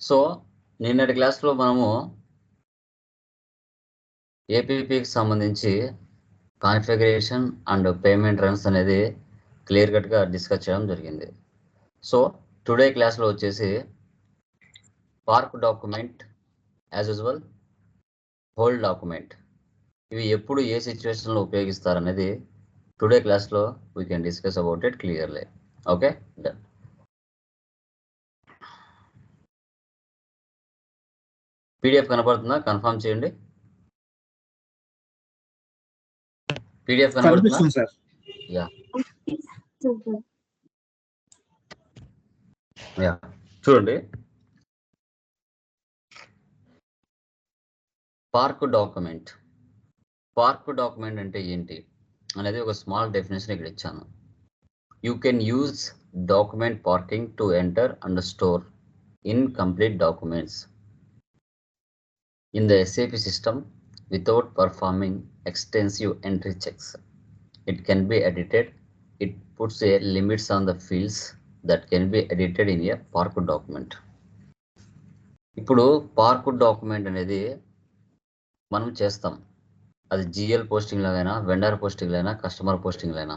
So నిన్నటి క్లాస్లో మనము ఏపీపీకి సంబంధించి కాన్ఫిగరేషన్ అండ్ పేమెంట్ రన్స్ అనేది క్లియర్ కట్గా డిస్కస్ చేయడం జరిగింది. సో టుడే క్లాస్లో వచ్చేసి park document as usual hold document. ఇవి ఎప్పుడు ఏ సిచ్యువేషన్లో ఉపయోగిస్తారనేది టుడే క్లాస్లో we can discuss about it clearly. Okay? Done. PDF కనపడుతుందా? కన్ఫర్మ్ చేయండి. పీడిఎఫ్ కనపడుతుందా? కనిపిస్తుంది సార్. యా యా చూడండి. పార్క్ డాక్యుమెంట్ పార్క్ డాక్యుమెంట్ అంటే ఏంటి? అనేది ఒక స్మాల్ డెఫినేషన్ ఇక్కడ ఇచ్చాను. You can use document parking to enter and store incomplete documents in the SAP system without performing extensive entry checks. It can be edited. It puts a limits on the fields that can be edited in a park document. ఇప్పుడు park document అనేది మనం చేస్తాం అది GL పోస్టింగ్లో అయినా vendor పోస్టింగ్లో అయినా customer పోస్టింగ్లో అయినా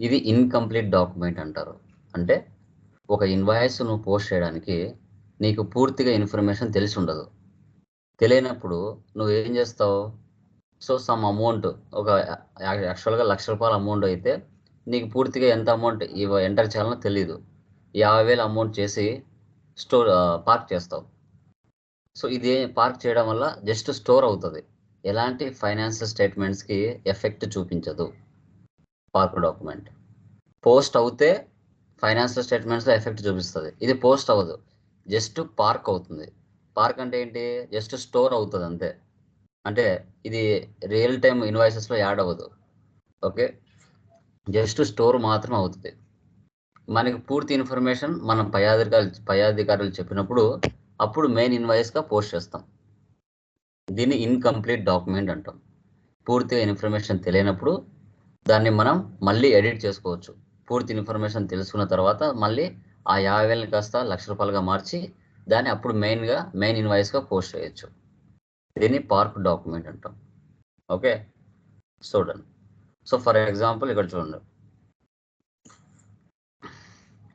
ఇది incomplete document అంటారు అంటే ఒక ఇన్వాయిస్ నువ్వు పోస్ట్ చేయడానికి నీకు పూర్తిగా ఇన్ఫర్మేషన్ తెలిసి ఉండదు తెలియనప్పుడు నువ్వు ఏం చేస్తావు? సో సమ్ అమౌంట్ ఒక యాక్చువల్గా లక్ష రూపాయల అమౌంట్ అయితే నీకు పూర్తిగా ఎంత అమౌంట్ ఇవ ఎంటర్ చేయాలనో తెలియదు యాభై వేలు అమౌంట్ చేసి స్టోర్ పార్క్ చేస్తావు. సో ఇది పార్క్ చేయడం వల్ల జస్ట్ స్టోర్ అవుతుంది. ఎలాంటి ఫైనాన్షియల్ స్టేట్మెంట్స్కి ఎఫెక్ట్ చూపించదు పార్క్ డాక్యుమెంట్ పోస్ట్ అవుతే ఫైనాన్షియల్ స్టేట్మెంట్స్లో ఎఫెక్ట్ చూపిస్తుంది. ఇది పోస్ట్ అవ్వదు. జస్ట్ పార్క్ అవుతుంది. పార్క్ అంటే ఏంటి? జస్ట్ స్టోర్ అవుతుంది అంతే. అంటే ఇది రియల్ టైమ్ ఇన్వాయిసెస్లో యాడ్ అవ్వదు. ఓకే? జస్ట్ స్టోర్ మాత్రం అవుతుంది. మనకి పూర్తి ఇన్ఫర్మేషన్ మనం పై అధికారులు పై అధికారులు చెప్పినప్పుడు అప్పుడు మెయిన్ ఇన్వాయిస్గా పోస్ట్ చేస్తాం. దీన్ని ఇన్కంప్లీట్ డాక్యుమెంట్ అంటాం. పూర్తిగా ఇన్ఫర్మేషన్ తెలియనప్పుడు దాన్ని మనం మళ్ళీ ఎడిట్ చేసుకోవచ్చు. పూర్తి ఇన్ఫర్మేషన్ తెలుసుకున్న తర్వాత మళ్ళీ ఆ యాభై వేలని కాస్త లక్ష రూపాయలుగా మార్చి దాన్ని అప్పుడు మెయిన్గా మెయిన్ ఇన్వాయిస్గా పోస్ట్ చేయొచ్చు. దీన్ని పార్క్ డాక్యుమెంట్ అంటాం. ఓకే చూడండి సో ఫర్ ఎగ్జాంపుల్ ఇక్కడ చూడండి.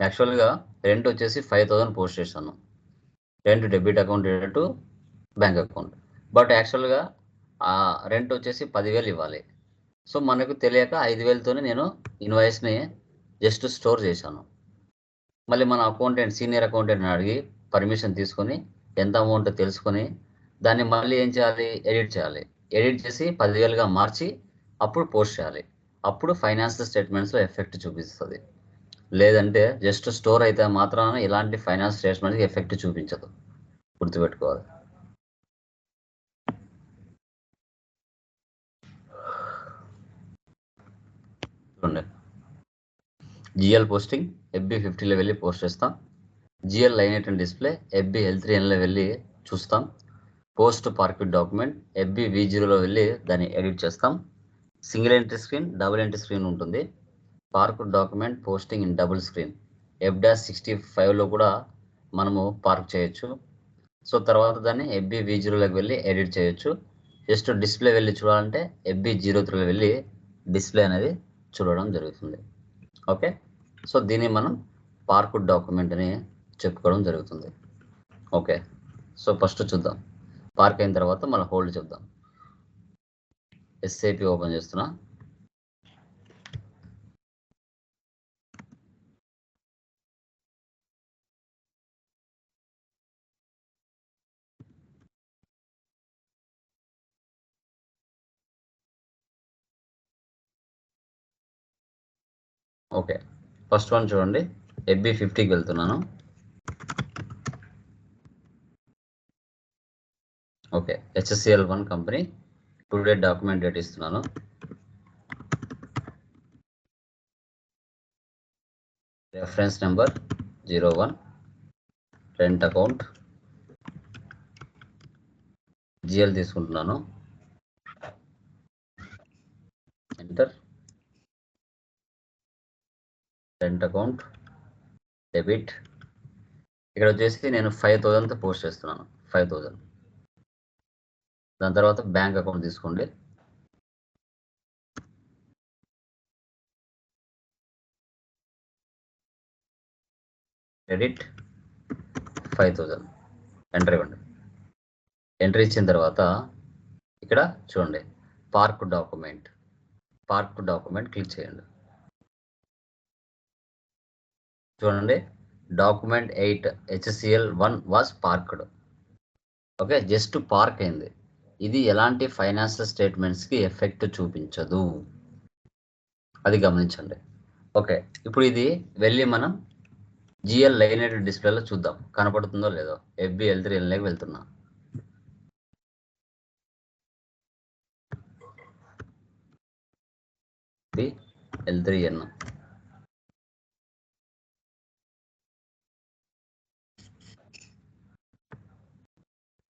యాక్చువల్గా రెంట్ వచ్చేసి ఫైవ్ థౌసండ్ పోస్ట్ చేశాను. Rent debit account to bank account but యాక్చువల్గా ఆ రెంట్ వచ్చేసి పదివేలు ఇవ్వాలి. సో మనకు తెలియక ఐదు వేలతోనే నేను ఇన్వాయిస్ని జస్ట్ స్టోర్ చేశాను. మళ్ళీ మన అకౌంటెంట్ సీనియర్ అకౌంటెంట్ని అడిగి పర్మిషన్ తీసుకొని ఎంత అమౌంట్ తెలుసుకొని దాన్ని మళ్ళీ ఏం చేయాలి? ఎడిట్ చేయాలి. ఎడిట్ చేసి పదివేలుగా మార్చి అప్పుడు పోస్ట్ చేయాలి. అప్పుడు ఫైనాన్షియల్ స్టేట్మెంట్స్లో ఎఫెక్ట్ చూపిస్తుంది. లేదంటే జస్ట్ స్టోర్ అయితే మాత్రాన ఇలాంటి ఫైనాన్స్ స్టేట్మెంట్స్కి ఎఫెక్ట్ చూపించదు. గుర్తుపెట్టుకోవాలి. చూడండి. జిఎల్ పోస్టింగ్ ఎఫ్బి ఫిఫ్టీలో వెళ్ళి పోస్ట్ చేస్తాం. GL line display FB L three ఎన్లో వెళ్ళి చూస్తాం. Post park document FB V జీరోలో వెళ్ళి దాన్ని ఎడిట్ చేస్తాం. Single entry screen double entry screen ఉంటుంది. Parked document posting in double screen. F dash sixty ఫైవ్లో కూడా మనము పార్క్ చేయొచ్చు. సో తర్వాత దాన్ని ఎఫ్బి వి జీరోలోకి వెళ్ళి ఎడిట్ చేయొచ్చు. జస్ట్ డిస్ప్లే వెళ్ళి చూడాలంటే ఎఫ్బి జీరో త్రీలో వెళ్ళి డిస్ప్లే అనేది చూడడం జరుగుతుంది. ఓకే? సో దీన్ని మనం పార్కుడ్ డాక్యుమెంట్ని చెప్పుకోవడం జరుగుతుంది. ఓకే. సో ఫస్ట్ చూద్దాం. పార్క్ అయిన తర్వాత మళ్ళీ హోల్డ్ చెప్దాం. ఎస్ఏపి ఓపెన్ చేస్తున్నా. ఓకే. ఫస్ట్ వన్ చూడండి. ఎబ్బీ ఫిఫ్టీకి వెళ్తున్నాను. Okay HSCL one company today document date ఇస్తున్నాను reference number zero one rent account GL తీసుకుంటున్నాను. ఎంటర్ రెంట్ అకౌంట్ డెబిట్ ఇక్కడ వచ్చేసి నేను ఫైవ్ థౌజండ్తో పోస్ట్ చేస్తున్నాను. ఫైవ్ థౌజండ్ దాని తర్వాత బ్యాంక్ అకౌంట్ తీసుకోండి. క్రెడిట్ ఫైవ్ థౌజండ్ ఎంటర్ ఇవ్వండి. ఎంటర్ ఇచ్చిన తర్వాత ఇక్కడ చూడండి. Park document park document click చేయండి. చూడండి. Document eight HCL one was parked okay just park అయింది. ఇది ఎలాంటి ఫైనాన్షియల్ స్టేట్మెంట్స్కి ఎఫెక్ట్ చూపించదు. అది గమనించండి. ఓకే ఇప్పుడు ఇది వెళ్ళి మనం జిఎల్ లైనెడ్ డిస్ప్లేలో చూద్దాం. కనపడుతుందో లేదో? ఎఫ్బి ఎల్ త్రీ ఎల్లోకి వెళ్తున్నా. L three N.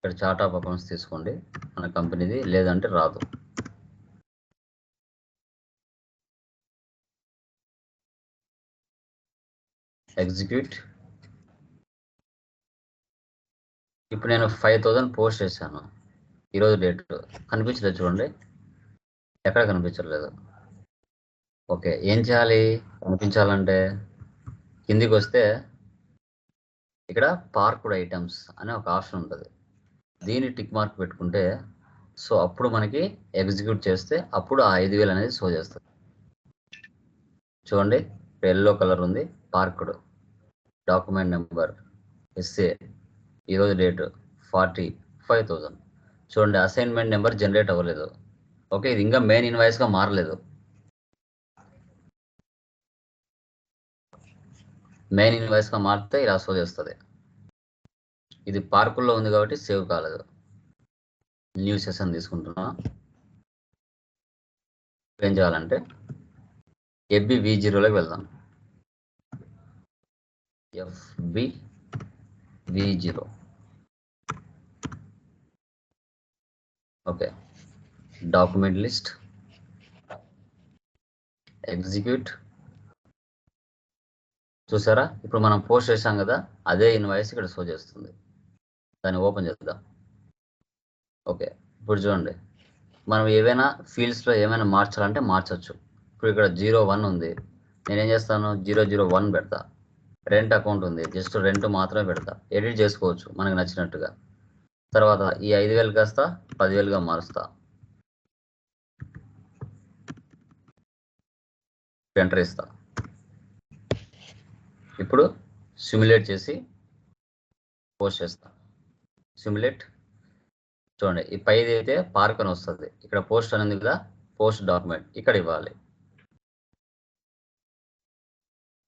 ఇక్కడ చార్ట్ ఆఫ్ అకౌంట్స్ తీసుకోండి. మన కంపెనీది లేదంటే రాదు. ఎగ్జిక్యూట్ ఇప్పుడు నేను ఫైవ్ థౌజండ్ పోస్ట్ చేశాను. ఈరోజు డేట్ కనిపించలేదు చూడండి. ఎక్కడ కనిపించట్లేదు ఓకే ఏం చేయాలి? కనిపించాలంటే కిందికి వస్తే ఇక్కడ పార్కుడ్ ఐటమ్స్ అనే ఒక ఆప్షన్ ఉంటుంది. దీన్ని టిక్ మార్క్ పెట్టుకుంటే సో అప్పుడు మనకి ఎగ్జిక్యూట్ చేస్తే అప్పుడు ఆ ఐదు వేలు అనేది షో చేస్తుంది. చూడండి ఎల్లో కలర్ ఉంది పార్క్డ్ డాక్యుమెంట్ నెంబర్ ఎస్ఏ ఈరోజు డేట్ ఫార్టీ ఫైవ్ థౌజండ్ చూడండి అసైన్మెంట్ నెంబర్ జనరేట్ అవ్వలేదు. ఓకే ఇది ఇంకా మెయిన్ ఇన్వాయిస్గా మారలేదు. మెయిన్ ఇన్వాయిస్గా మారితే ఇలా షో చేస్తుంది. ఇది పార్కుల్లో ఉంది కాబట్టి సేవ్ కాలేదు. న్యూ సెషన్ తీసుకుంటున్నా. ఏం చేయాలంటే ఎఫ్బి వి జీరోలోకి వెళ్దాం. FB V zero. Okay. Document list. Execute. చూసారా? ఇప్పుడు మనం పోస్ట్ చేసాం కదా అదే ఇన్వాయిస్ ఇక్కడ షో చేస్తుంది. దాన్ని ఓపెన్ చేద్దాం. ఓకే ఇప్పుడు చూడండి. మనం ఏవైనా ఫీల్డ్స్లో ఏమైనా మార్చాలంటే మార్చచ్చు. ఇప్పుడు ఇక్కడ జీరో వన్ ఉంది. నేనేం చేస్తాను? జీరో జీరో వన్ పెడతా. రెంట్ అకౌంట్ ఉంది. జస్ట్ రెంట్ మాత్రమే పెడతా. ఎడిట్ చేసుకోవచ్చు మనకు నచ్చినట్టుగా. తర్వాత ఈ ఐదు వేలు కాస్త పదివేలుగా మారుస్తా. ఎంటర్ ఇస్తా ఇప్పుడు సిమ్యులేట్ చేసి పోస్ట్ చేస్తా. సిమ్యులేట్. చూడండి ఈ పైది అయితే పార్క్ అని వస్తుంది. ఇక్కడ పోస్ట్ అనేది కదా పోస్ట్ డాక్యుమెంట్. ఇక్కడ ఇవ్వాలి.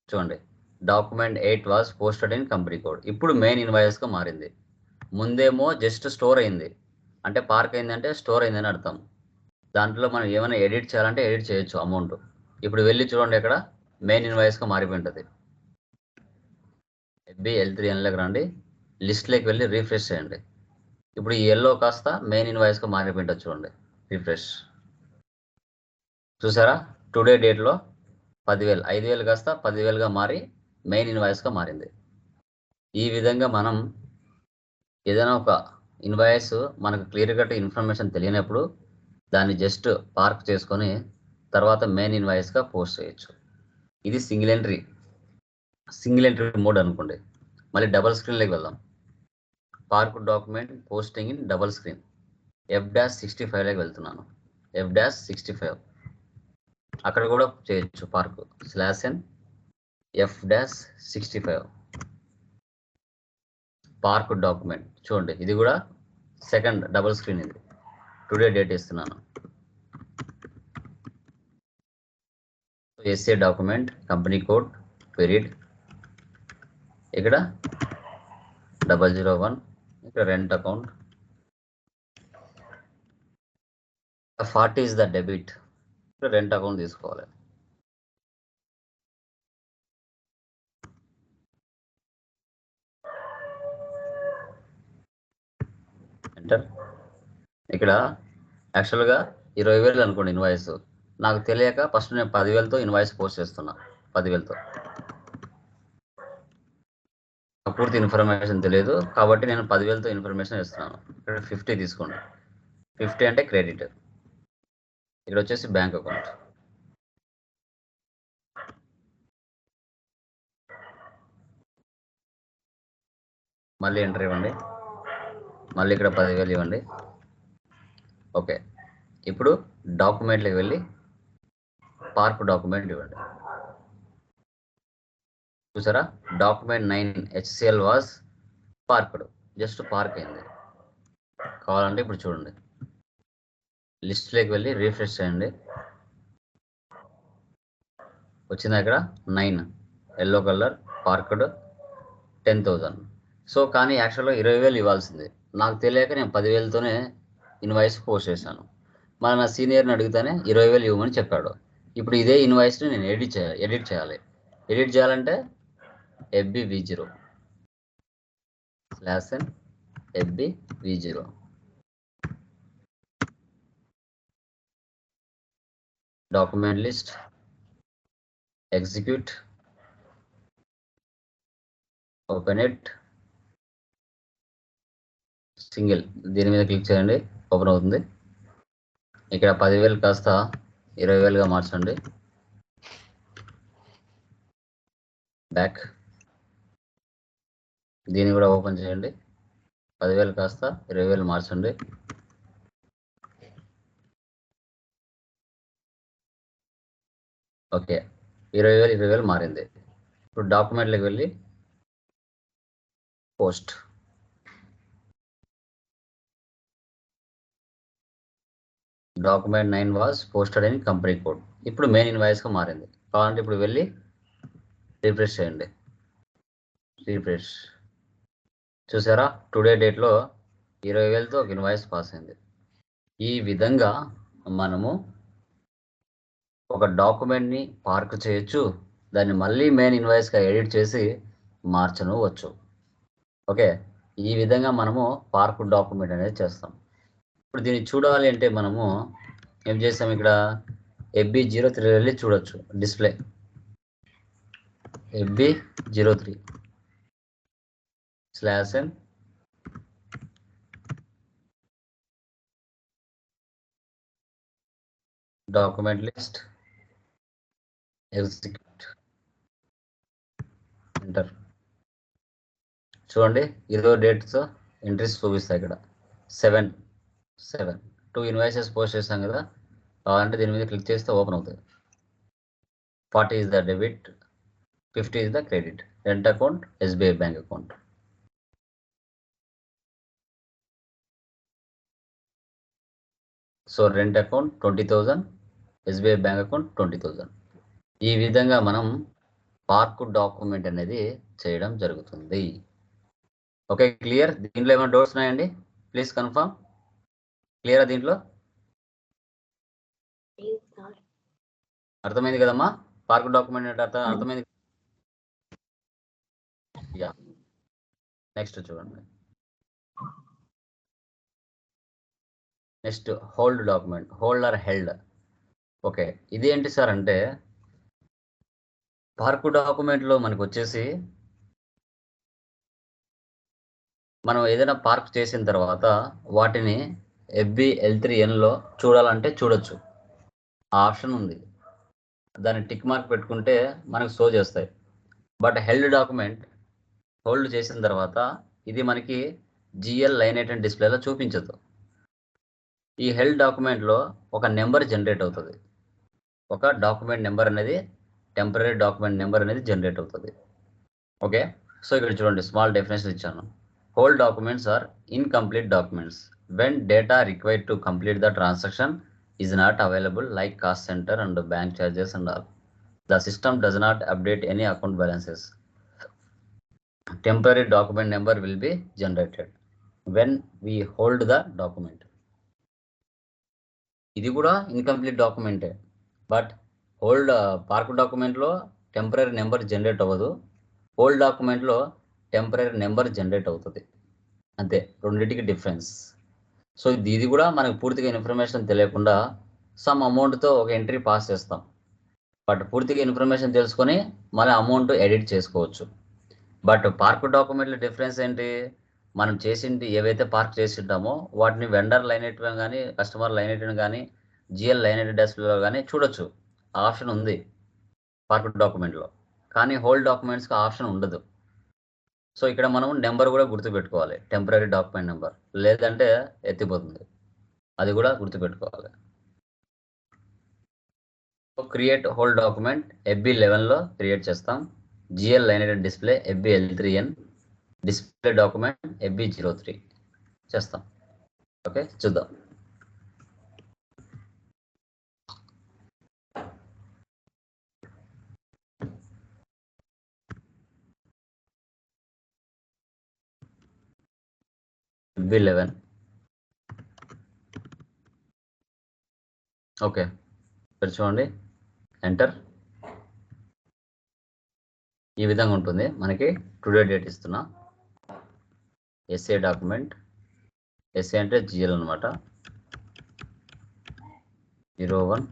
చూడండి document eight was posted in company code. ఇప్పుడు మెయిన్ ఇన్వాయిస్గా మారింది. ముందేమో జస్ట్ స్టోర్ అయింది. అంటే పార్క్ అయిందంటే స్టోర్ అయిందని అర్థం. దాంట్లో మనం ఏమైనా ఎడిట్ చేయాలంటే ఎడిట్ చేయొచ్చు అమౌంట్. ఇప్పుడు వెళ్ళి చూడండి ఇక్కడ మెయిన్ ఇన్వాయిస్గా మారిపోయి ఉంటుంది. ఎఫ్బి ఎల్ త్రీ ఎన్లోకి రండి. లిస్ట్లోకి వెళ్ళి రీఫ్రెష్ చేయండి. ఇప్పుడు ఈ ఎల్లో కాస్త మెయిన్ ఇన్వాయిస్గా మారిపోయి చూడండి. రిఫ్రెష్. చూసారా? టుడే డేట్లో పదివేలు ఐదు వేలు కాస్త పదివేలుగా మారి మెయిన్ ఇన్వాయిస్గా మారింది. ఈ విధంగా మనం ఏదైనా ఒక ఇన్వాయిస్ మనకు క్లియర్ కట్ ఇన్ఫర్మేషన్ తెలియనప్పుడు దాన్ని జస్ట్ పార్క్ చేసుకొని తర్వాత మెయిన్ ఇన్వాయిస్గా పోస్ట్ చేయొచ్చు. ఇది single entry single entry mode అనుకోండి. మళ్ళీ డబల్ స్క్రీన్లోకి వెళ్దాం. Park document posting in double screen. F dash sixty ఫైవ్లోకి వెళ్తున్నాను. F dash sixty five. అక్కడ కూడా చేయొచ్చు park. Slash N F dash sixty five. Park document. చూడండి ఇది కూడా సెకండ్ డబల్ స్క్రీన్ ఇది. టుడే డేట్ ఇస్తున్నాను. SA document company code period ఇక్కడ డబల్ జీరో వన్ ఇక్కడ rent account forty is the debit rent account తీసుకోవాలి. ఎంటర్ ఇక్కడ యాక్చువల్గా ఇరవై వేలు అనుకోండి ఇన్వాయిస్ నాకు తెలియక ఫస్ట్ నేను పదివేలతో ఇన్వాయిస్ పోస్ట్ చేస్తున్నా. పదివేలతో. పూర్తి ఇన్ఫర్మేషన్ తెలియదు కాబట్టి నేను పదివేలతో ఇన్ఫర్మేషన్ ఇస్తున్నాను. ఇక్కడ ఫిఫ్టీ తీసుకోండి. ఫిఫ్టీ అంటే క్రెడిట్. ఇక్కడ వచ్చేసి బ్యాంక్ అకౌంట్. మళ్ళీ ఎంటర్ ఇవ్వండి. మళ్ళీ ఇక్కడ పదివేలు ఇవ్వండి. ఓకే. ఇప్పుడు డాక్యుమెంట్లకు వెళ్ళి పార్క్ డాక్యుమెంట్ ఇవ్వండి. చూసారా? Document nine HCL was parked. Just park అయింది. కావాలంటే ఇప్పుడు చూడండి. లిస్ట్లోకి వెళ్ళి రీఫ్రెష్ చేయండి. వచ్చింది అక్కడ nine. Yellow colour parked ten thousand so కానీ యాక్చువల్గా ఇరవై వేలు ఇవ్వాల్సింది. నాకు తెలియక నేను పదివేలతోనే ఇన్వాయిస్ పోస్ట్ చేశాను. మన నా సీనియర్ని అడిగితేనే ఇరవై వేలు ఇవ్వమని చెప్పాడు. ఇప్పుడు ఇదే ఇన్వాయిస్ని నేను ఎడిట్ చేయాలి ఎడిట్ చేయాలి. ఎడిట్ చేయాలంటే FB V zero slash N FB V zero document list execute open at single దీని మీద క్లిక్ చేయండి ఓపెన్ అవుతుంది. ఇక్కడ పదివేలు కాస్త ఇరవై వేలుగా మార్చండి. బ్యాక్ దీన్ని కూడా ఓపెన్ చేయండి. పదివేలు కాస్త ఇరవై వేలు మార్చండి. ఓకే. ఇరవై వేలు ఇరవై వేలు మారింది. ఇప్పుడు డాక్యుమెంట్లకు వెళ్ళి post. Document nine was posted అని కంపెనీ కోడ్. ఇప్పుడు మెయిన్ ఇన్వాయిస్గా మారింది. కావాలంటే ఇప్పుడు వెళ్ళి రీఫ్రెష్ చేయండి. రీఫ్రెష్. చూసారా? టుడే డేట్లో ఇరవై వేలతో ఒక ఇన్వాయిస్ పాస్ అయింది. ఈ విధంగా మనము ఒక డాక్యుమెంట్ని పార్క్ చేయొచ్చు. దాన్ని మళ్ళీ మెయిన్ ఇన్వాయిస్గా ఎడిట్ చేసి మార్చను వచ్చు. ఓకే? ఈ విధంగా మనము పార్క్ డాక్యుమెంట్ అనేది చేస్తాం. ఇప్పుడు దీన్ని చూడాలి అంటే మనము ఏం చేస్తాం ఇక్కడ? ఎఫ్బి జీరో త్రీ వెళ్ళి చూడొచ్చు. Display. FB zero three. Slash n document list execute enter. చూడండి ఇరవై డేట్స్ ఎంట్రీస్ చూపిస్తాయి ఇక్కడ. Seven seven two invoices post చేస్తాం కదా. అంటే దీని మీద క్లిక్ చేస్తే ఓపెన్ అవుతుంది forty is the debit fifty is the credit rent account SBI bank account so rent account twenty thousand SBI bank account twenty thousand. ఈ విధంగా మనం పార్క్ డాక్యుమెంట్ అనేది చేయడం జరుగుతుంది. Okay clear? దీంట్లో ఏమైనా డౌట్స్ ఉన్నాయండి? ప్లీజ్ కన్ఫర్మ్ క్లియరా దీంట్లో? అర్థమైంది కదమ్మా? పార్క్ డాక్యుమెంట్ అంటే అర్థం అర్థమైంది? యా. నెక్స్ట్ చూడండి. Next hold document hold or held. Okay ఇది ఏంటి సార్ అంటే పార్కు డాక్యుమెంట్లో మనకు వచ్చేసి మనం ఏదైనా పార్క్ చేసిన తర్వాత వాటిని ఎఫ్బి ఎల్ త్రీ ఎన్లో చూడాలంటే చూడొచ్చు. ఆ ఆప్షన్ ఉంది. దాన్ని టిక్ మార్క్ పెట్టుకుంటే మనకు షో చేస్తాయి. బట్ హెల్డ్ డాక్యుమెంట్ హోల్డ్ చేసిన తర్వాత ఇది మనకి జిఎల్ లైన్ ఎయిట్ డిస్ప్లేలో చూపించదు. ఈ హెల్డ్ డాక్యుమెంట్లో ఒక నెంబర్ జనరేట్ అవుతుంది. ఒక డాక్యుమెంట్ నెంబర్ అనేది టెంపరీ డాక్యుమెంట్ నెంబర్ అనేది జనరేట్ అవుతుంది. ఓకే సో ఇక్కడ చూడండి స్మాల్ డెఫినేషన్ ఇచ్చాను. Hold documents are incomplete documents when data required to complete the transaction is not available like cost centre and bank charges and all the system does not update any account balances temporary document number will be generated when we hold the document ఇది కూడా incomplete డాక్యుమెంటే but hold park డాక్యుమెంట్లో temporary number generate అవ్వదు. Hold డాక్యుమెంట్లో temporary number generate అవుతుంది. అంతే రెండింటికి difference so ఇది ఇది కూడా మనకు పూర్తిగా ఇన్ఫర్మేషన్ తెలియకుండా సమ్ అమౌంట్తో ఒక ఎంట్రీ పాస్ చేస్తాం. బట్ పూర్తిగా ఇన్ఫర్మేషన్ తెలుసుకొని మన అమౌంట్ ఎడిట్ చేసుకోవచ్చు. బట్ పార్క్ డాక్యుమెంట్ల డిఫరెన్స్ ఏంటి? మనం చేసింది ఏవైతే పార్క్ చేసి ఉంటామో వాటిని వెండర్ లైన్ ఎట్టడం కానీ కస్టమర్ లైన్ ఎట్టడం కానీ జిఎల్ లైన్ ఎయిట్ డిస్ప్లేలో కానీ చూడొచ్చు. ఆ ఆప్షన్ ఉంది పార్క్ డాక్యుమెంట్లో కానీ హోల్ డాక్యుమెంట్స్కి ఆప్షన్ ఉండదు. సో ఇక్కడ మనం నెంబర్ కూడా గుర్తుపెట్టుకోవాలి. Temporary document number. లేదంటే ఎత్తిపోతుంది. అది కూడా గుర్తుపెట్టుకోవాలి. క్రియేట్ హోల్ డాక్యుమెంట్ ఎఫ్బి లెవెన్లో క్రియేట్ చేస్తాం. GL line display FB L three N. Display document FB zero three. చేస్తాం. ఓకే చూద్దాం. FB eleven. ఓకే ఇక్కడ చూడండి. ఎంటర్ ఈ విధంగా ఉంటుంది. మనకి టుడే డేట్ ఇస్తున్నా. ఎస్ఏ డాక్యుమెంట్ ఎస్ఏ అంటే జిఎల్ అనమాట zero one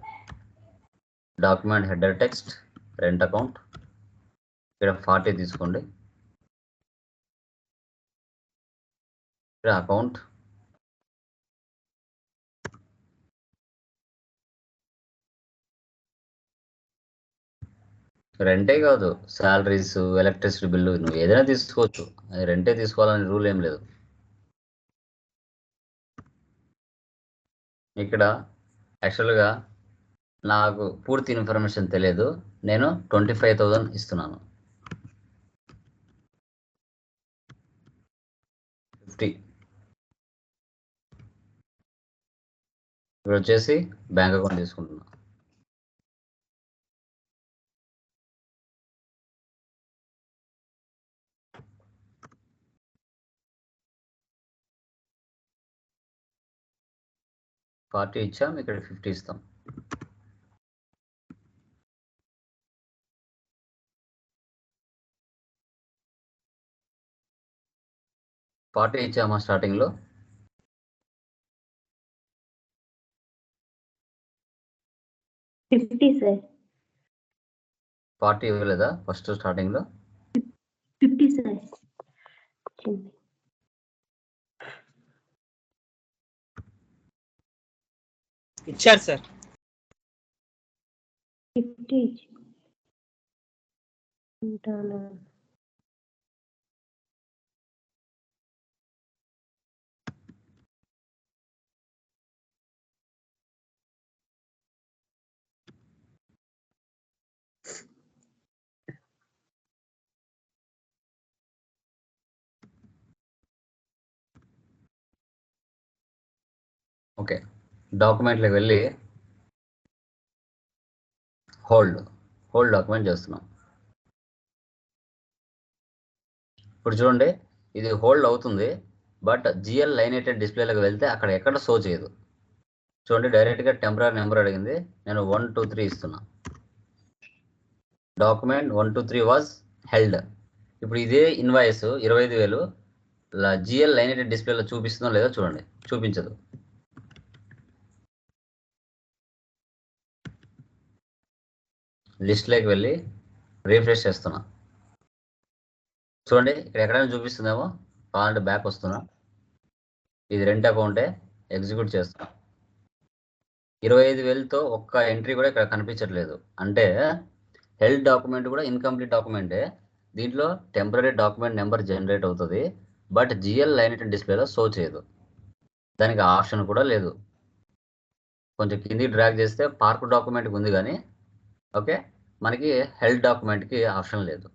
document header text rent account ఇక్కడ ఫార్టీ తీసుకోండి. ఇక్కడ అకౌంట్ రెంటే కాదు శాలరీస్ ఎలక్ట్రిసిటీ బిల్లు నువ్వు ఏదైనా తీసుకోవచ్చు. అది రెంటే తీసుకోవాలని రూల్ ఏం లేదు. ఇక్కడ యాక్చువల్గా నాకు పూర్తి ఇన్ఫర్మేషన్ తెలియదు. నేను ట్వంటీ ఫైవ్ థౌజండ్ ఇస్తున్నాను. ఫిఫ్టీ. ఇప్పుడు వచ్చేసి బ్యాంక్ అకౌంట్ తీసుకుంటున్నా. ఫార్టీ ఇచ్చాం ఇక్కడ ఫిఫ్టీ ఇస్తాం. ఫార్టీ ఇచ్చామా స్టార్టింగ్లో? Fifty sir. ఫార్టీ ఇవ్వలేదా ఫస్ట్ స్టార్టింగ్లో? Fifty sir. ఇచ్చారు సార్ ఫిఫ్టీ ఉంటాను ఓకే డాక్యుమెంట్లకు వెళ్ళి హోల్డ్ హోల్డ్ డాక్యుమెంట్ చేస్తున్నాం. ఇప్పుడు చూడండి ఇది హోల్డ్ అవుతుంది బట్ జిఎల్ లైనేటెడ్ డిస్ప్లేలోకి వెళ్తే అక్కడ ఎక్కడ షో చేయదు. చూడండి డైరెక్ట్గా టెంపరీ నెంబర్ అడిగింది నేను వన్ టూ త్రీ ఇస్తున్నా. Document one two three was held. ఇప్పుడు ఇదే ఇన్వాయిస్ ఇరవై ఐదు వేలు జిఎల్ లైనేటెడ్ డిస్ప్లేలో చూపిస్తుందో లేదో చూడండి చూపించదు. లిస్ట్లోకి వెళ్ళి రీఫ్రెష్ చేస్తున్నా. చూడండి ఇక్కడ ఎక్కడైనా చూపిస్తుందేమో? కావాలంటే బ్యాక్ వస్తున్నా. ఇది రెంట్ అకౌంటే ఎగ్జిక్యూట్ చేస్తున్నా. ఇరవై ఐదు వేలతో ఒక్క ఎంట్రీ కూడా ఇక్కడ కనిపించట్లేదు. అంటే హెల్త్ డాక్యుమెంట్ కూడా ఇన్కంప్లీట్ డాక్యుమెంటే. దీంట్లో టెంపరీ డాక్యుమెంట్ నెంబర్ జనరేట్ అవుతుంది. బట్ జిఎల్ లైన్ డిస్ప్లేలో షో చేయదు. దానికి ఆప్షన్ కూడా లేదు. కొంచెం కింది డ్రాగ్ చేస్తే పార్క్ డాక్యుమెంట్కి ఉంది కానీ ఓకే? మనకి హెల్త్ డాక్యుమెంట్కి ఆప్షన్ లేదు.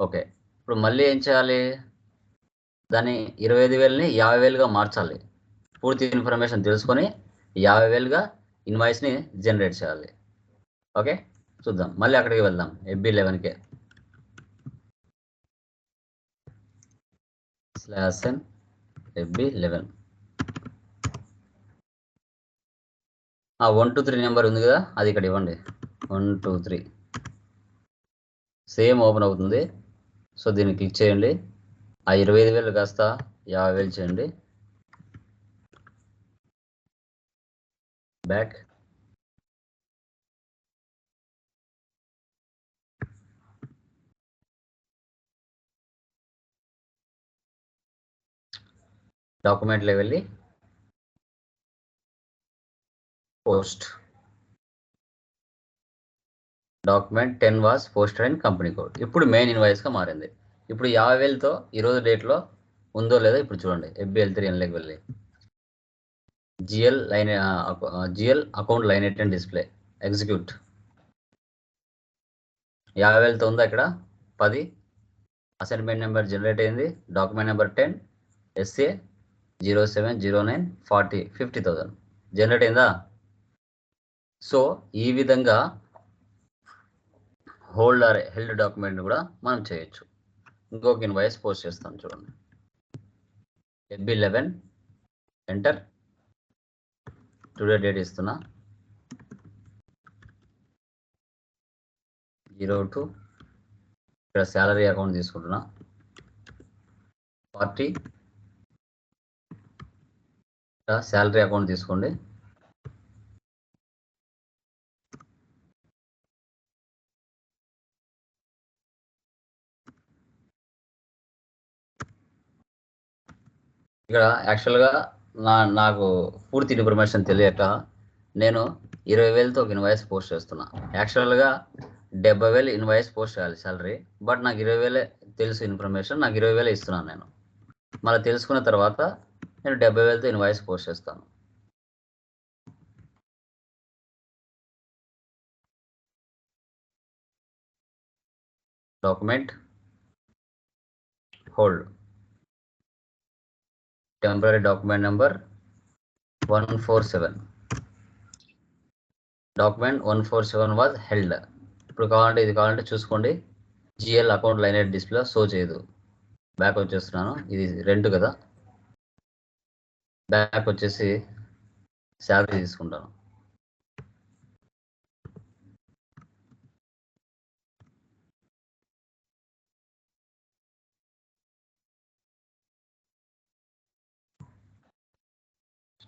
ఓకే. ఇప్పుడు మళ్ళీ ఏం చేయాలి? దాన్ని ఇరవై ఐదు వేలని యాభై వేలుగా మార్చాలి. పూర్తి ఇన్ఫర్మేషన్ తెలుసుకొని యాభై వేలుగా ఇన్వాయిస్ని జనరేట్ చేయాలి. ఓకే? చూద్దాం. మళ్ళీ అక్కడికి వెళ్దాం. FB లెవెన్కే. Slash N FB eleven. One two three number ఉంది కదా? అది ఇక్కడ ఇవ్వండి. One two three. Same open అవుతుంది. సో దీన్ని క్లిక్ చేయండి. ఆ ఇరవై ఐదు వేలు కాస్త యాభై వేలు చేయండి. బ్యాక్ డాక్యుమెంట్లో వెళ్ళి post document ten was posted and company code. ఇప్పుడు మెయిన్ ఇన్వాయిస్గా మారింది. ఇప్పుడు యాభై వేలతో ఈరోజు డేట్లో ఉందో లేదో ఇప్పుడు చూడండి. ఎఫ్బిఎల్ త్రీ ఎన్లకి వెళ్ళి. GL line GL account line eight and display execute యాభై వేలతో ఉందా ఇక్కడ? పది. అసైన్మెంట్ నెంబర్ జనరేట్ అయింది. Document number ten SA zero seven zero nine forty fifty thousand generate అయిందా? సో ఈ విధంగా హోల్డర్ హెల్డ్ డాక్యుమెంట్ కూడా మనం చేయొచ్చు. ఇంకొక ఇన్వాయిస్ పోస్ట్ చేస్తాను చూడండి. FB eleven enter. Today date ఇస్తున్నా. Zero two. ఇక్కడ శాలరీ అకౌంట్ తీసుకుంటున్నా. పార్టీ శాలరీ అకౌంట్ తీసుకోండి. ఇక్కడ యాక్చువల్గా నా నాకు పూర్తి ఇన్ఫర్మేషన్ తెలియట నేను ఇరవై వేలతో ఒక ఇన్వాయిస్ పోస్ట్ చేస్తున్నా. యాక్చువల్గా డెబ్బై వేలు ఇన్వాయిస్ పోస్ట్ చేయాలి సాలరీ బట్ నాకు ఇరవై వేలే తెలుసు ఇన్ఫర్మేషన్ నాకు ఇరవై వేలే ఇస్తున్నాను నేను. మళ్ళీ తెలుసుకున్న తర్వాత నేను డెబ్బై వేలతో ఇన్వాయిస్ పోస్ట్ చేస్తాను. Document? Hold. Temporary document number one four seven document one four seven was held ఇప్పుడు కావాలంటే ఇది కావాలంటే చూసుకోండి. GL account line display show చేయదు. బ్యాక్ వచ్చేస్తున్నాను. ఇది రెంట్ కదా. బ్యాక్ వచ్చేసి శాలరీ తీసుకుంటాను.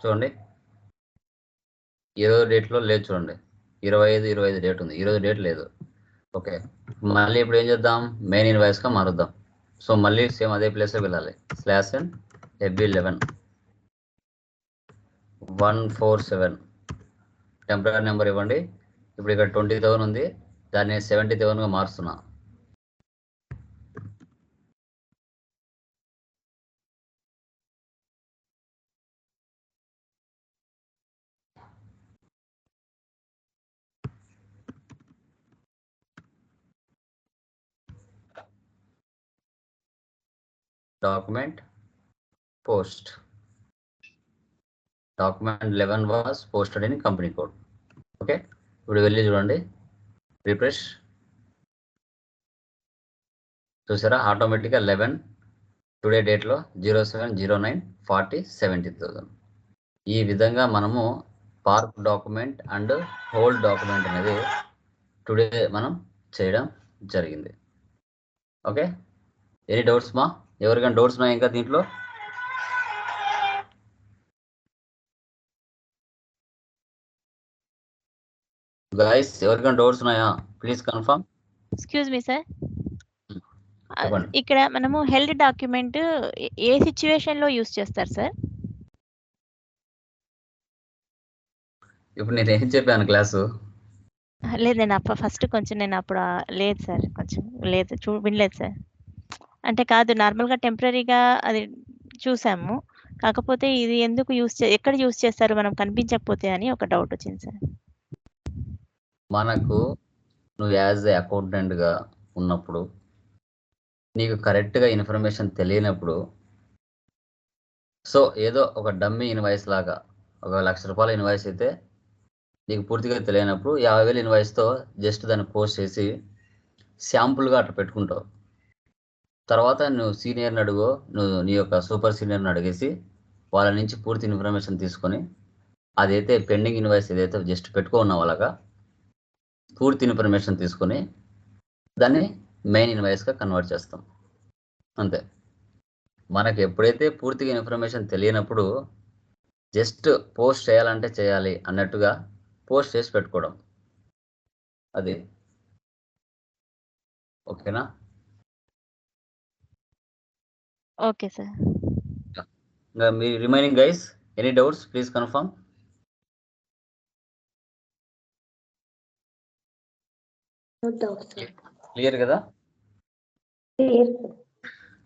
చూడండి. ఇరవై డేట్లో లేదు చూడండి. ఇరవై ఐదు ఇరవై ఐదు డేట్ ఉంది. ఇరవై డేట్ లేదు. ఓకే. మళ్ళీ ఇప్పుడు ఏం చేద్దాం? మెయిన్ ఇన్వాయిస్గా మారుద్దాం. సో మళ్ళీ సేమ్ అదే ప్లేస్లో వెళ్ళాలి. Slash and FB eleven one four seven temporary number ఇవ్వండి. ఇప్పుడు ఇక్కడ ట్వంటీ థౌసండ్ ఉంది. దాన్ని సెవెంటీ థౌసండ్గా మారుస్తున్నా. Document post document eleven was posted in company code okay ఇప్పుడు వెళ్ళి చూడండి. రిఫ్రెష్ చూసారా? ఆటోమేటిక్గా లెవెన్ టుడే డేట్లో zero seven zero nine forty seventy thousand ఈ విధంగా మనము park document and hold document అనేది టుడే మనం చేయడం జరిగింది. ఓకే ఎనీ డౌట్స్ మా ఎవరికైనా డౌట్స్ ఉన్నాయా ఇంకా దీంట్లో? గైస్ ఎవరికైనా డౌట్స్ ఉన్నాయా? Please confirm excuse me sir. ఇక్కడ మనము హెల్డ్ డాక్యుమెంట్ ఏ సిచ్యువేషన్లో యూస్ చేస్తారు సార్ ఇప్పుడు నేను ఏం చెప్పాను క్లాసు లేదు నేను అప్ప ఫస్ట్ కొంచెం నేను అప్పుడు లేదు సార్ కొంచెం లేదు చూ వినలేదు సార్ అంటే కాదు నార్మల్గా టెంపరీగా అది చూసాము. కాకపోతే ఇది ఎందుకు యూస్ చే ఎక్కడ యూస్ చేస్తారు మనం కనిపించకపోతే అని ఒక డౌట్ వచ్చింది సార్. మనకు నువ్వు యాజ్ ఏ అకౌంటెంట్గా ఉన్నప్పుడు నీకు కరెక్ట్గా ఇన్ఫర్మేషన్ తెలియనప్పుడు సో ఏదో ఒక డమ్మీ ఇన్వాయిస్ లాగా ఒక లక్ష రూపాయల ఇన్వాయిస్ అయితే నీకు పూర్తిగా తెలియనప్పుడు యాభై వేలు ఇన్వాయిస్తో జస్ట్ దాన్ని పోస్ట్ చేసి శాంపుల్గా అట్లా పెట్టుకుంటావు. తర్వాత నువ్వు సీనియర్ని అడుగు నువ్వు నీ యొక్క సూపర్ సీనియర్ని అడిగేసి వాళ్ళ నుంచి పూర్తి ఇన్ఫర్మేషన్ తీసుకొని అదైతే పెండింగ్ ఇన్వాయిస్ ఏదైతే జస్ట్ పెట్టుకున్నావు అలాగా పూర్తి ఇన్ఫర్మేషన్ తీసుకొని దాన్ని మెయిన్ ఇన్వాయిస్గా కన్వర్ట్ చేస్తాం. అంతే. మనకు ఎప్పుడైతే పూర్తిగా ఇన్ఫర్మేషన్ తెలియనప్పుడు జస్ట్ పోస్ట్ చేయాలంటే చేయాలి అన్నట్టుగా పోస్ట్ చేసి పెట్టుకోవడం. అది. ఓకేనా? Okay sir. ఇంకా మీ remaining guys any doubts please confirm. Clear కదా.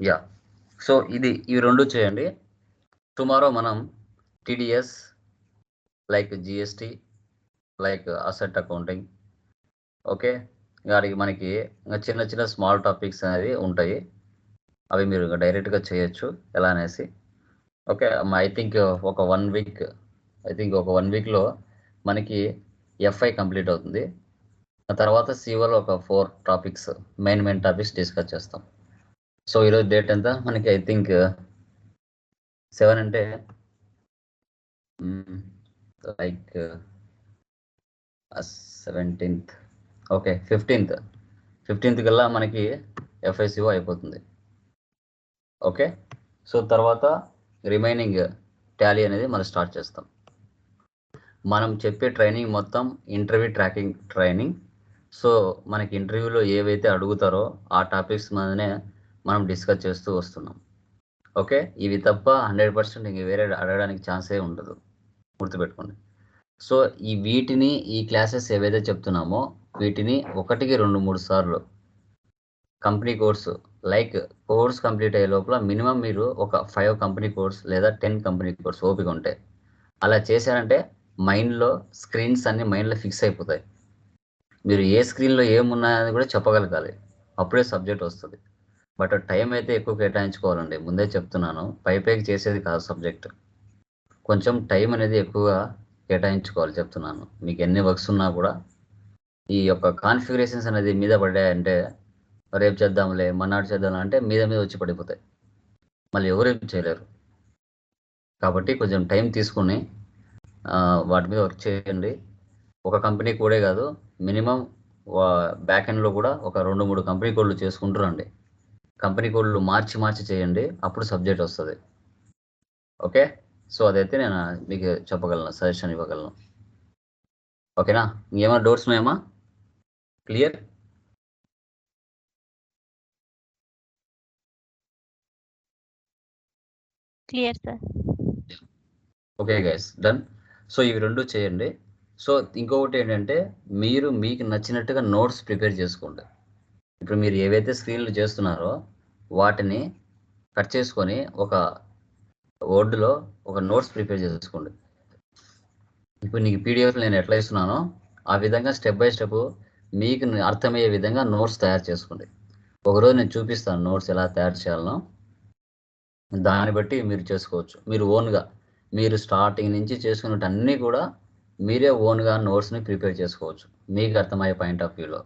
యా సో ఇది ఇవి రెండు చేయండి. టుమారో మనం TDS like GST like asset accounting okay వాటికి మనకి ఇంకా చిన్న చిన్న స్మాల్ టాపిక్స్ అనేవి ఉంటాయి. అవి మీరు డైరెక్ట్గా చేయొచ్చు. ఎలా అనేసి. ఓకే ఐ థింక్ ఒక వన్ వీక్ ఐ థింక్ ఒక వన్ వీక్లో మనకి ఎఫ్ఐ కంప్లీట్ అవుతుంది. ఆ తర్వాత సిఓలో ఒక four topics main main topics discuss చేస్తాం. సో ఈరోజు డేట్ ఎంత? మనకి ఐ థింక్ సెవెన్ అంటే like seventeenth. Okay fifteenth. Fifteenth కల్లా మనకి ఎఫ్ఐసిఓ అయిపోతుంది. ఓకే? సో తర్వాత రిమైనింగ్ టాలీ అనేది మనం స్టార్ట్ చేస్తాం. మనం చెప్పే ట్రైనింగ్ మొత్తం ఇంటర్వ్యూ ట్రాకింగ్ ట్రైనింగ్. సో మనకి ఇంటర్వ్యూలో ఏవైతే అడుగుతారో ఆ టాపిక్స్ మీదనే మనం డిస్కస్ చేస్తూ వస్తున్నాం. ఓకే? ఇవి తప్ప హండ్రెడ్ పర్సెంట్ ఇంక వేరే అడగడానికి ఛాన్సే ఉండదు. గుర్తుపెట్టుకోండి. సో ఈ వీటిని ఈ క్లాసెస్ ఏవైతే చెప్తున్నామో వీటిని ఒకటికి రెండు మూడు సార్లు company course like course complete అయ్యే లోపల మినిమం మీరు ఒక ఫైవ్ కంపెనీ కోర్స్ లేదా టెన్ కంపెనీ కోర్స్ ఓపిక ఉంటే. అలా చేశారంటే మైండ్లో స్క్రీన్స్ అన్ని మైండ్లో ఫిక్స్ అయిపోతాయి. మీరు ఏ స్క్రీన్లో ఏమున్నాయని కూడా చెప్పగలగాలి. అప్పుడే సబ్జెక్ట్ వస్తుంది. బట్ టైం అయితే ఎక్కువ కేటాయించుకోవాలండి. ముందే చెప్తున్నాను. పైపైకి చేసేది కాదు సబ్జెక్ట్. కొంచెం టైం అనేది ఎక్కువగా కేటాయించుకోవాలి చెప్తున్నాను. మీకు ఎన్ని వర్క్స్ ఉన్నా కూడా. ఈ యొక్క కాన్ఫిగరేషన్స్ అనేది మీద పడ్డాయంటే రేపు చేద్దాంలే మన్నాడు చేద్దాం అంటే మీద మీద వచ్చి పడిపోతాయి. మళ్ళీ ఎవరు ఏం చేయలేరు. కాబట్టి కొంచెం టైం తీసుకుని వాటి మీద వర్క్ చేయండి. ఒక కంపెనీ కోడే కాదు మినిమం బ్యాక్ ఎండ్లో కూడా ఒక రెండు మూడు కంపెనీ కోడ్లు చేసుకుంటురండి కంపెనీ కోడ్లు మార్చి మార్చి చేయండి అప్పుడు సబ్జెక్ట్ వస్తుంది. ఓకే? సో అదైతే నేను మీకు చెప్పగలను సజెషన్ ఇవ్వగలను. ఓకేనా? ఇంకేమైనా డౌట్స్ ఉన్నాయమ్మా? Clear clear sir okay guys done so ఇవి రెండు చేయండి. సో ఇంకొకటి ఏంటంటే మీరు మీకు నచ్చినట్టుగా నోట్స్ ప్రిపేర్ చేసుకోండి. ఇప్పుడు మీరు ఏవైతే స్క్రీన్లు చేస్తున్నారో వాటిని కట్ చేసుకొని ఒక వర్డ్లో ఒక నోట్స్ ప్రిపేర్ చేసుకోండి. ఇప్పుడు నీకు పీడిఎఫ్ నేను ఎట్లా ఇస్తున్నానో ఆ విధంగా స్టెప్ బై స్టెప్ మీకు అర్థమయ్యే విధంగా నోట్స్ తయారు చేసుకోండి. ఒకరోజు నేను చూపిస్తాను నోట్స్ ఎలా తయారు చేయాలనో. దాన్ని బట్టి మీరు చేసుకోవచ్చు. మీరు ఓన్గా మీరు స్టార్టింగ్ నుంచి చేసుకున్నటన్నీ కూడా మీరే ఓన్గా నోట్స్ని ప్రిపేర్ చేసుకోవచ్చు. మీకు అర్థమయ్యే పాయింట్ ఆఫ్ వ్యూలో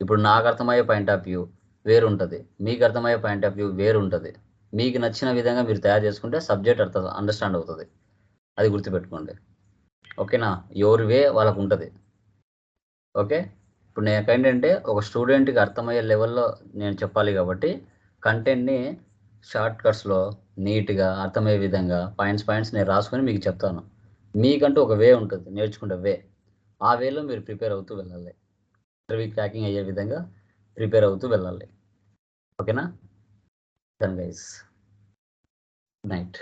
ఇప్పుడు నాకు అర్థమయ్యే పాయింట్ ఆఫ్ వ్యూ వేరు ఉంటుంది మీకు అర్థమయ్యే పాయింట్ ఆఫ్ వ్యూ వేరు ఉంటుంది మీకు నచ్చిన విధంగా మీరు తయారు చేసుకుంటే సబ్జెక్ట్ అర్థం అండర్స్టాండ్ అవుతుంది. అది గుర్తుపెట్టుకోండి. ఓకేనా? ఎవరి వే వాళ్ళకు ఉంటుంది. ఓకే? ఇప్పుడు నేను ఏంటంటే ఒక స్టూడెంట్కి అర్థమయ్యే లెవెల్లో నేను చెప్పాలి కాబట్టి కంటెంట్ని షార్ట్ కట్స్లో నీట్గా అర్థమయ్యే విధంగా పాయింట్స్ పాయింట్స్ నేను రాసుకొని మీకు చెప్తాను. మీకంటూ ఒక వే ఉంటుంది నేర్చుకుంటే వే. ఆ వేలో మీరు ప్రిపేర్ అవుతూ వెళ్ళాలి. ఇంటర్వ్యూ క్రాకింగ్ అయ్యే విధంగా ప్రిపేర్ అవుతూ వెళ్ళాలి. ఓకేనా? Then guys. నైట్.